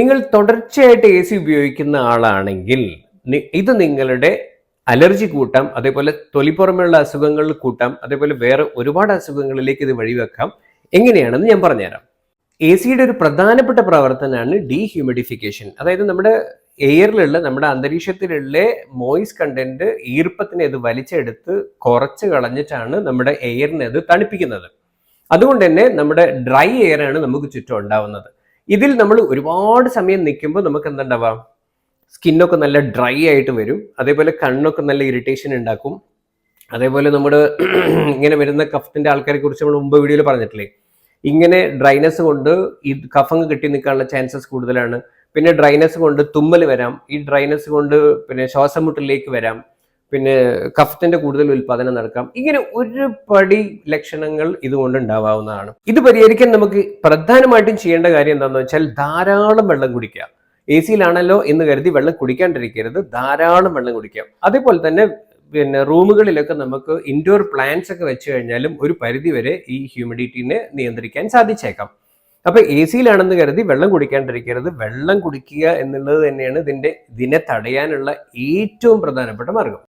നിങ്ങൾ തുടർച്ചയായിട്ട് A C ഉപയോഗിക്കുന്ന ആളാണെങ്കിൽ ഇത് നിങ്ങളുടെ അലർജി കൂട്ടാം അതേപോലെ തൊലിപ്പുറമെയുള്ള അസുഖങ്ങൾ കൂട്ടാം അതേപോലെ വേറെ ഒരുപാട് അസുഖങ്ങളിലേക്ക് ഇത് വഴിവെക്കാം. എങ്ങനെയാണെന്ന് ഞാൻ പറഞ്ഞുതരാം. എ സിയുടെ ഒരു പ്രധാനപ്പെട്ട പ്രവർത്തനമാണ് ഡീഹ്യൂമിഡിഫിക്കേഷൻ അതായത് നമ്മുടെ എയറിലുള്ള നമ്മുടെ അന്തരീക്ഷത്തിലുള്ള മോയിസ് കണ്ടന്റ് ഈർപ്പത്തിനെ ഇത് വലിച്ചെടുത്ത് കുറച്ച് കളഞ്ഞിട്ടാണ് നമ്മുടെ എയറിനെ അത് തണുപ്പിക്കുന്നത്. അതുകൊണ്ട് തന്നെ നമ്മുടെ ഡ്രൈ എയർ ആണ് നമുക്ക് ചുറ്റും ഉണ്ടാവുന്നത്. ഇതിൽ നമ്മൾ ഒരുപാട് സമയം നിൽക്കുമ്പോൾ നമുക്ക് എന്തുണ്ടാവാം? സ്കിന്നൊക്കെ നല്ല ഡ്രൈ ആയിട്ട് വരും. അതേപോലെ കണ്ണൊക്കെ നല്ല ഇറിറ്റേഷൻ ഉണ്ടാക്കും. അതേപോലെ നമ്മുടെ ഇങ്ങനെ വരുന്ന കഫത്തിന്റെ ആൾക്കാരെ കുറിച്ച് നമ്മൾ മുമ്പ് വീഡിയോയിൽ പറഞ്ഞിട്ടില്ലേ? ഇങ്ങനെ ഡ്രൈനസ് കൊണ്ട് ഈ കഫങ്ങ് കെട്ടി നിൽക്കാനുള്ള ചാൻസസ് കൂടുതലാണ്. പിന്നെ ഡ്രൈനസ് കൊണ്ട് തുമ്മൽ വരാം. ഈ ഡ്രൈനസ് കൊണ്ട് പിന്നെ ശ്വാസം മുട്ടലിലേക്ക് വരാം. പിന്നെ കഫത്തിന്റെ കൂടുതൽ ഉൽപാദനം നടക്കാം. ഇങ്ങനെ ഒരു പടി ലക്ഷണങ്ങൾ ഇതുകൊണ്ട് ഉണ്ടാവാവുന്നതാണ്. ഇത് പരിഹരിക്കാൻ നമുക്ക് പ്രധാനമായിട്ടും ചെയ്യേണ്ട കാര്യം എന്താണെന്ന് വെച്ചാൽ ധാരാളം വെള്ളം കുടിക്കുക. എ സിയിലാണല്ലോ എന്ന് കരുതി വെള്ളം കുടിക്കാണ്ടിരിക്കരുത്. ധാരാളം വെള്ളം കുടിക്കാം അതേപോലെ തന്നെ പിന്നെ റൂമുകളിലൊക്കെ നമുക്ക് ഇൻഡോർ പ്ലാന്റ്സ് ഒക്കെ വെച്ച് കഴിഞ്ഞാലും ഒരു പരിധി വരെ ഈ ഹ്യൂമിഡിറ്റിനെ നിയന്ത്രിക്കാൻ സാധിച്ചേക്കാം. അപ്പൊ എ സിയിലാണെന്ന് കരുതി വെള്ളം കുടിക്കാണ്ടിരിക്കരുത്. വെള്ളം കുടിക്കുക എന്നുള്ളത് തന്നെയാണ് ഇതിന്റെ ഇതിനെ തടയാനുള്ള ഏറ്റവും പ്രധാനപ്പെട്ട മാർഗം.